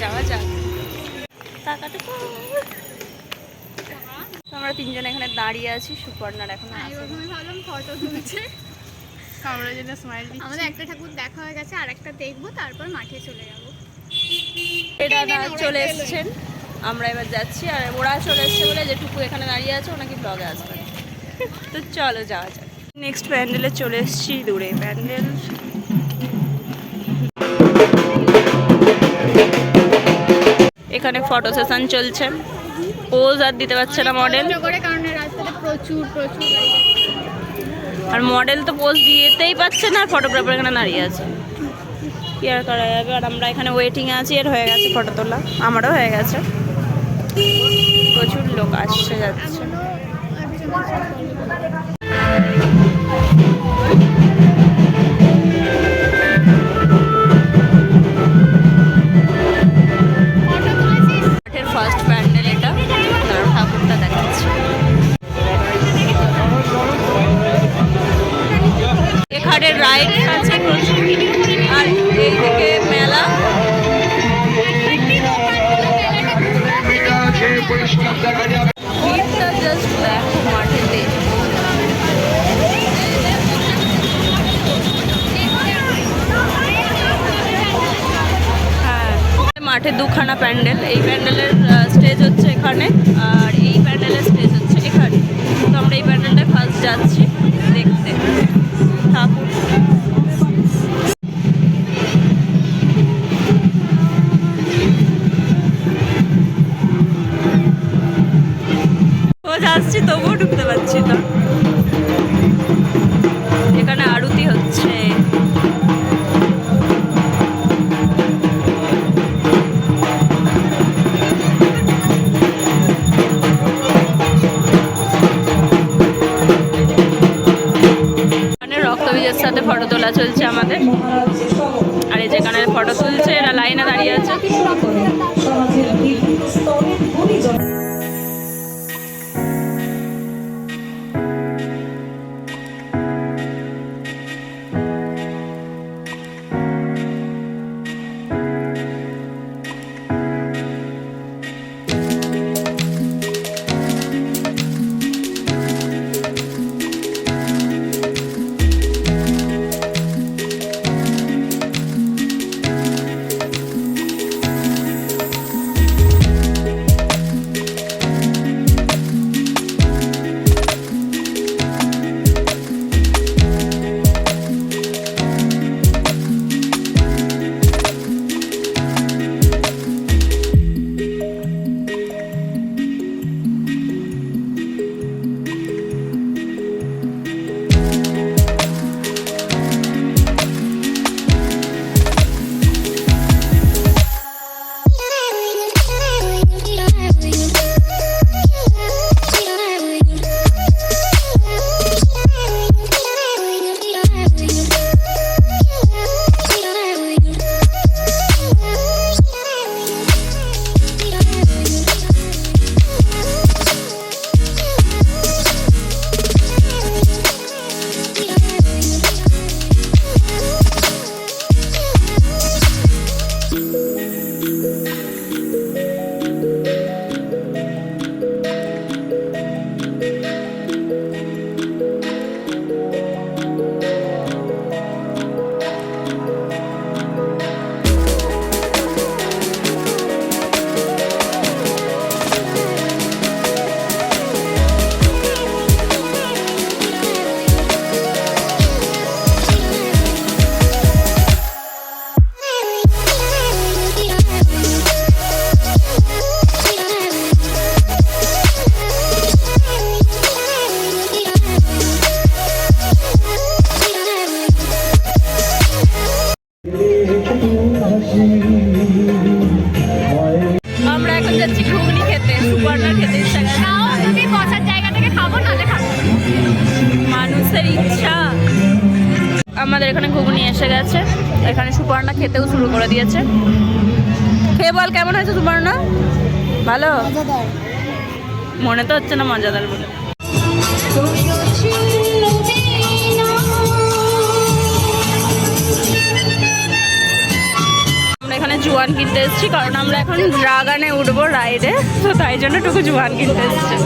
যাওয়া যাক। আমরা। তিনজন এখানে দাঁড়িয়ে আছি সুপর্ণার এখন ভাবলাম ফটো তুলছে। আমরা যেন স্মাইল আমাদের একটা ঠাকুর দেখা হয়ে গেছে আর একটা দেখব তারপর মাঠে চলে যাব। এটা চলে এসেছেন। আমরা এবার যাচ্ছি আর ওরা চলে এসছে বলে যেটুকু এখানে দাঁড়িয়ে আছে ও নাকি ব্লগে আসবে। তো চলো যাওয়া যাক। নেক্সট প্যান্ডেলে চলে এসেছি দূরে প্যান্ডেল এখানে ফটো সেশন চলছে। পোজ আর দিতে পারছে না মডেল। আর মডেল তো পোজ দিতেই পারছে না আর ফটোগ্রাফার এখানে দাঁড়িয়ে আছে। কি আর করা যাবে? আর আমরা এখানে ওয়েটিংয়ে আছি আর হয়ে গেছে ফটো তোলা। আমারও হয়ে গেছে। প্রচুর লোক আসছে যাচ্ছে। এখানে রাইড আছে। আর এইদিকে মেলা। জাস্ট দেখো হ্যাঁ। মাঠে দুখানা প্যান্ডেল। এই প্যান্ডেলের স্টেজ হচ্ছে এখানে। তোলা চলছে আমাদের। আর এই যেখানে ফটো তুলছে এরা লাইনে দাঁড়িয়ে আছে। আমাদের এখানে ঘুগনি এসে গেছে। এখানে সুপর্ণা খেতেও শুরু করে দিয়েছে। খেয়ে বল, কেমন হয়েছে সুপর্ণা? ভালো? মনে তো হচ্ছে না মজাদার বলে। এখানে জুয়ান কিনতে এসছি, কারণ আমরা এখন ড্রাগানে উঠবো রাইডে। তো তাই জন্য টুকু জুয়ান কিনতে এসেছি।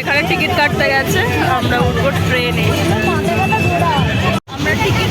এখানে টিকিট কাটতে গেছে, আমরা উঠবো ট্রেনে। আমরা টিকিট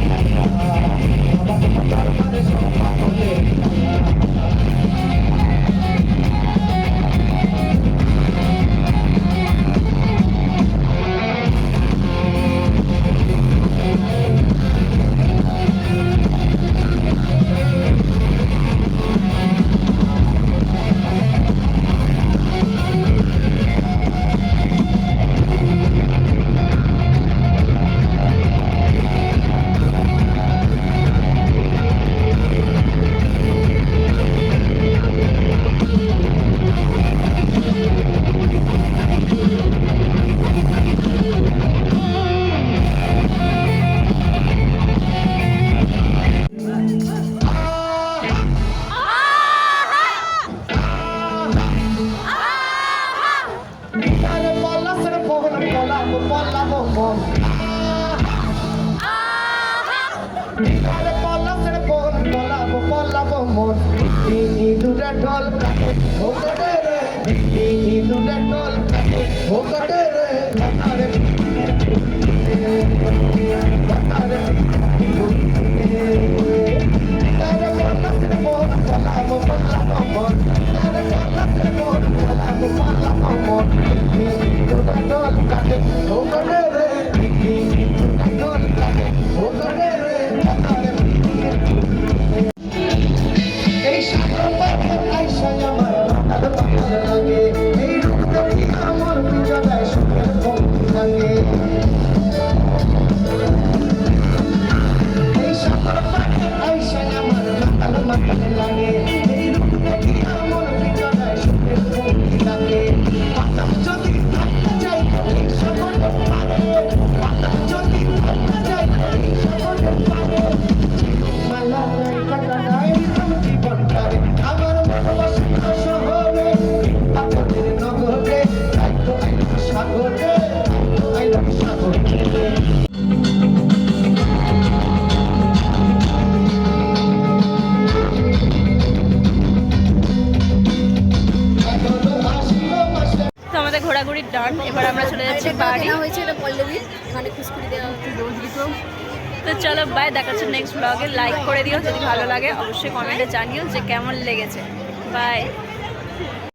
Bye. আরে পলাশের বল পলাবো পলাবো মোর দুটা ঢোল। আমাদের এবার আমরা চলে যাচ্ছি বাড়ি। তো চলো বাই দেখাচ্ছে নেক্সট ব্লগে লাইক করে দিও যদি ভালো লাগে অবশ্যই কমেন্টে জানিও যে কেমন লেগেছে। Bye.